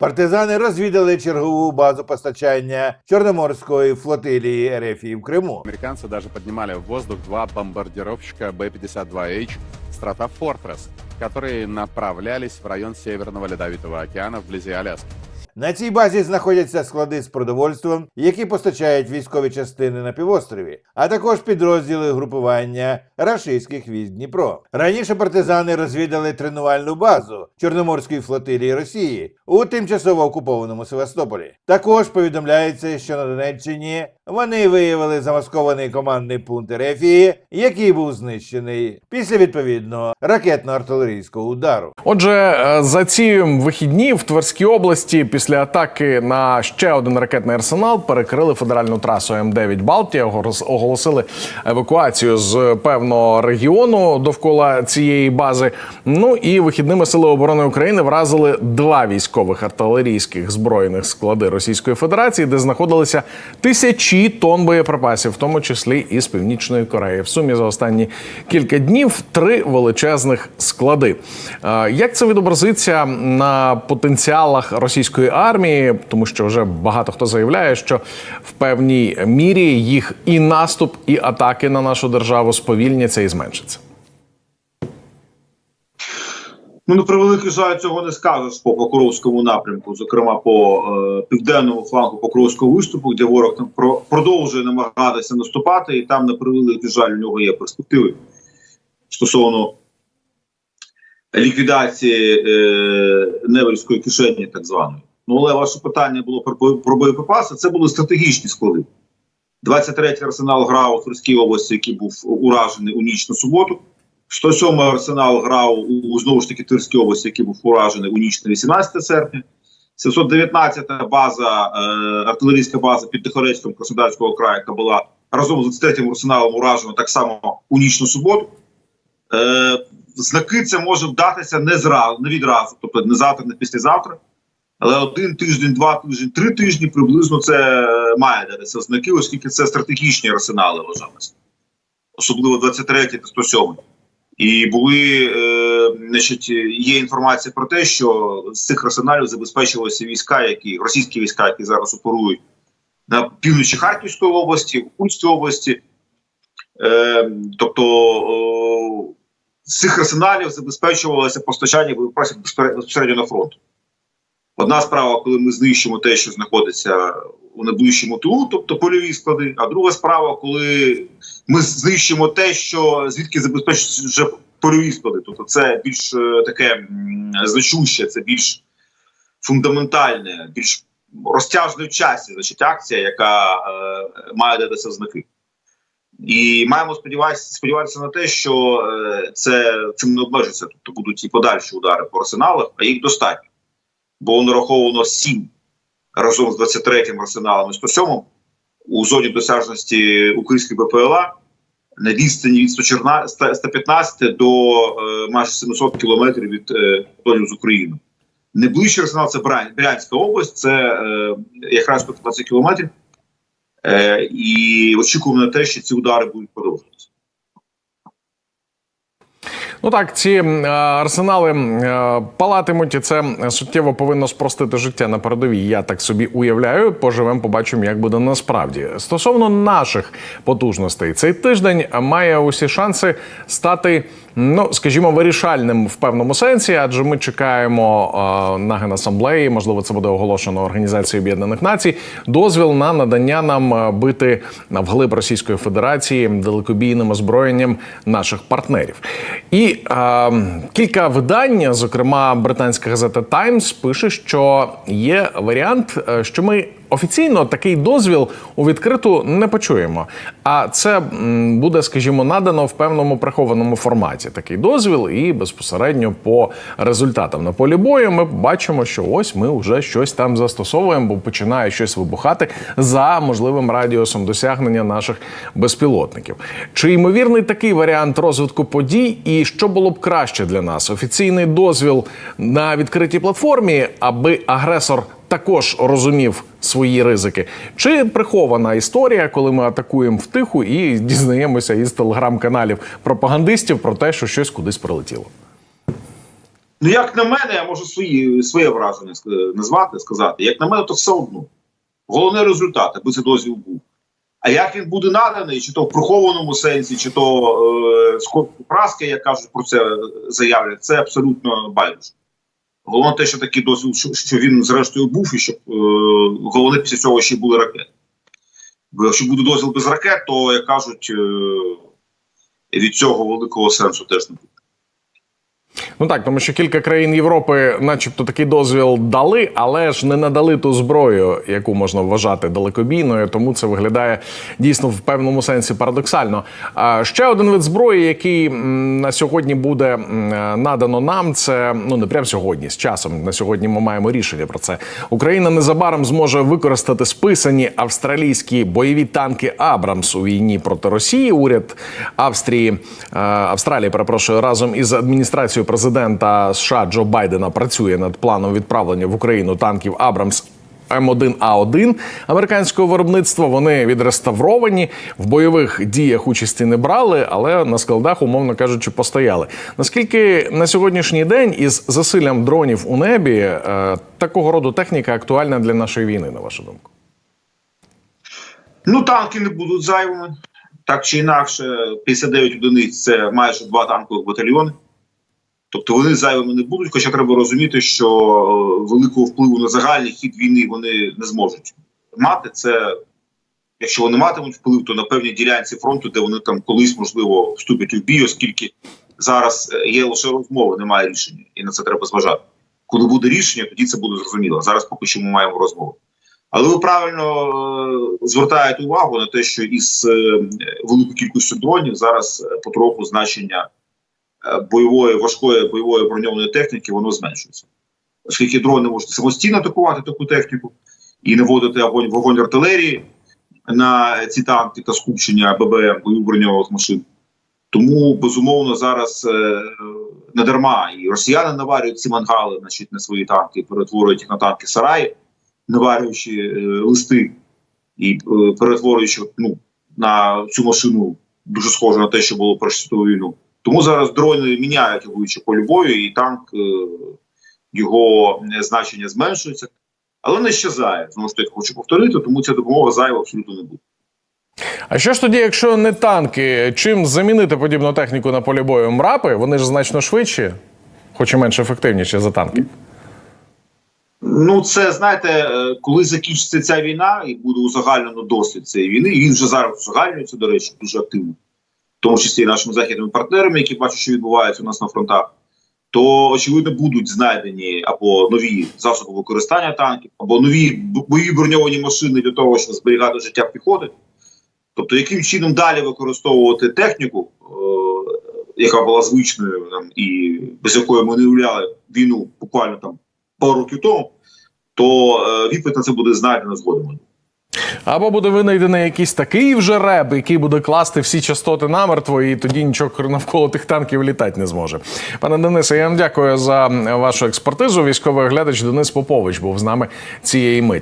Партизани розвідали чергову базу постачання Чорноморської флотилії РФ в Криму. Американцы даже поднимали в воздух два бомбардировщика Б-52H «Страта Фортресс», которые направлялись в район Северного Ледовитого океана вблизи Аляски. На цій базі знаходяться склади з продовольством, які постачають військові частини на півострові, а також підрозділи групування рашистських військ Дніпро. Раніше партизани розвідали тренувальну базу Чорноморської флотилії Росії у тимчасово окупованому Севастополі. Також повідомляється, що на Донеччині вони виявили замаскований командний пункт Ерефії, який був знищений після відповідного ракетно-артилерійського удару. Отже, е, за ці вихідні в Тверській області після атаки на ще один ракетний арсенал перекрили федеральну трасу М9 Балтія, оголосили евакуацію з певного регіону довкола цієї бази. Ну і вихідними сили оборони України вразили два військових артилерійських збройних склади Російської Федерації, де знаходилися тисячі тонн боєприпасів, в тому числі і з північної Кореї. В сумі за останні кілька днів три величезних склади. Е, Як це відобразиться на потенціалах російської армії? Тому що вже багато хто заявляє, що в певній мірі їх і наступ, і атаки на нашу державу сповільняться і зменшаться. Ну, на превеликий жаль, цього не скажеш по Покровському напрямку, зокрема по е, південному флангу Покровського виступу, де ворог там про, продовжує намагатися наступати, і там, на превеликий жаль, у нього є перспективи стосовно ліквідації е, Невельської кишені, так званої. Ну, але ваше питання було про, боєприпаси. Це були стратегічні склади. 23-й арсенал грав у Тверській області, який був уражений у ніч на суботу. 107-й арсенал грав у знову ж таки Тверській області, який був уражений у ніч на 18 серпня. 719 база, е, артилерійська база під Тихорецьком Краснодарського краю, яка була разом з 23-м арсеналом уражена так само у ніч на суботу. Е, знаки це може вдатися не зразу, не відразу, тобто не завтра, не післязавтра. Але один тиждень, два тижні, три тижні приблизно це е, має датися знаки, оскільки це стратегічні арсенали вважалися. Особливо 23 та 107. І були, е, значить, є інформація про те, що з цих арсеналів забезпечувалися війська, які російські війська, які зараз оперують на півночі Харківської області, в Курській області. Е, тобто о, з цих арсеналів забезпечувалося постачання боєприпасів безпосередньо на фронт. Одна справа, коли ми знищимо те, що знаходиться у найближчому тилу, тобто польові склади. А друга справа, коли ми знищимо те, що звідки забезпечують вже польові склади. Тобто це більш е, таке значуще, це більш фундаментальне, більш розтяжне в часі, значить, акція, яка е, має датися знаки. І маємо сподіватися, сподіватися на те, що е, це цим не обмежиться. Тобто будуть і подальші удари по арсеналах, а їх достатньо. Бо нараховано 7 разом з 23-м арсеналом і 107 у зоні досяжності українських БПЛА на відстані від 115 до е, майже 700 кілометрів від е, кордонів з Україною. Найближчий арсенал це Брянська область, це е, якраз 115 кілометрів. Е, і очікуємо на те, що ці удари будуть продовжуватися. Ну так, ці е, арсенали е, палатимуть, і це суттєво повинно спростити життя на передовій. Я так собі уявляю. Поживемо, побачимо, як буде насправді. Стосовно наших потужностей, цей тиждень має усі шанси стати, ну скажімо, вирішальним в певному сенсі, адже ми чекаємо е, на генасамблеї, можливо, це буде оголошено Організацією Об'єднаних Націй. Дозвіл на надання нам е, бити вглиб Російської Федерації далекобійним озброєнням наших партнерів. І е, кілька видань, зокрема британська газета Times, пише, що є варіант, е, що ми офіційно такий дозвіл у відкриту не почуємо. А це буде, скажімо, надано в певному прихованому форматі. Такий дозвіл, і безпосередньо по результатам на полі бою ми бачимо, що ось ми вже щось там застосовуємо, бо починає щось вибухати за можливим радіусом досягнення наших безпілотників. Чи ймовірний такий варіант розвитку подій, і що було б краще для нас? Офіційний дозвіл на відкритій платформі, аби агресор також розумів свої ризики, чи прихована історія, коли ми атакуємо втиху і дізнаємося із телеграм-каналів пропагандистів про те, що щось кудись прилетіло? Ну, як на мене, я можу свої, своє враження назвати, сказати. Як на мене, то все одно. Головний результат, аби цей дозвіл був. А як він буде наданий, чи то в прихованому сенсі, чи то е, з праски, як кажуть про це е, заявлять, це абсолютно байдуже. Головне те, що такий дозвіл, що, він зрештою був, і щоб е, головне після цього ще були ракети. Бо якщо буде дозвіл без ракет, то як кажуть, е, від цього великого сенсу теж не буде. Ну так, тому що кілька країн Європи, начебто, такий дозвіл дали, але ж не надали ту зброю, яку можна вважати далекобійною. Тому це виглядає дійсно в певному сенсі парадоксально. Ще один вид зброї, який на сьогодні буде надано нам, це ну не прямо сьогодні, з часом. На сьогодні ми маємо рішення про це. Україна незабаром зможе використати списані австралійські бойові танки Абрамс у війні проти Росії. Уряд Австрії е, Австралії, перепрошую, разом із адміністрацією президента США Джо Байдена працює над планом відправлення в Україну танків Абрамс. М1А1 американського виробництва. Вони відреставровані в бойових діях участі не брали, але на складах, умовно кажучи, постояли. Наскільки на сьогоднішній день із засиллям дронів у небі е, такого роду техніка актуальна для нашої війни, на вашу думку? Ну, танки не будуть зайвими. Так чи інакше, 59 одиниць це майже два танкових батальйони. Тобто вони зайвими не будуть, хоча треба розуміти, що е, великого впливу на загальний хід війни вони не зможуть мати. Це, якщо вони матимуть вплив, то на певній ділянці фронту, де вони там колись, можливо, вступять у бій, оскільки зараз е, є лише розмови, немає рішення, і на це треба зважати. Коли буде рішення, тоді це буде зрозуміло. Зараз поки що ми маємо розмову. Але ви правильно е, звертаєте увагу на те, що із великою кількістю дронів зараз потроху значення бойової важкої бойової броньованої техніки воно зменшується, оскільки дрони можуть самостійно атакувати таку техніку і наводити огонь вогонь артилерії на ці танки та скупчення ББМ бойових броньованих машин. Тому безумовно зараз е, не дарма і росіяни наварюють ці мангали значить, на свої танки, перетворюють їх на танки сараї наварюючи е, листи і е, перетворюючи ну, на цю машину дуже схоже на те, що було про світову війну. Тому зараз дрони міняють полю бою, і танк е, його е, значення зменшується, але не щезає. Знову ж таки, хочу повторити, тому ця допомога зайва абсолютно не буде. А що ж тоді, якщо не танки, чим замінити подібну техніку на полі бою? Мрапи? Вони ж значно швидші, хоч і менш ефективніші за танки. Ну, це знаєте, е, коли закінчиться ця війна і буде узагальнено досвід цієї війни, і він вже зараз узагальнюється, до речі, дуже активно, тому числі і нашими західними партнерами, які бачать, що відбувається у нас на фронтах, то очевидно будуть знайдені або нові засоби використання танків, або нові б- бойові броньовані машини для того, щоб зберігати життя піхоти. Тобто, яким чином далі використовувати техніку, е, яка була звичною там, і без якої ми не уявляли війну буквально там пару років тому, то е, відповідь на це буде знайдена згодом. Або буде винайдений якийсь такий вже реб, який буде класти всі частоти намертво, і тоді нічого навколо тих танків літати не зможе. Пане Денисе, я вам дякую за вашу експертизу. Військовий оглядач Денис Попович був з нами цієї миті.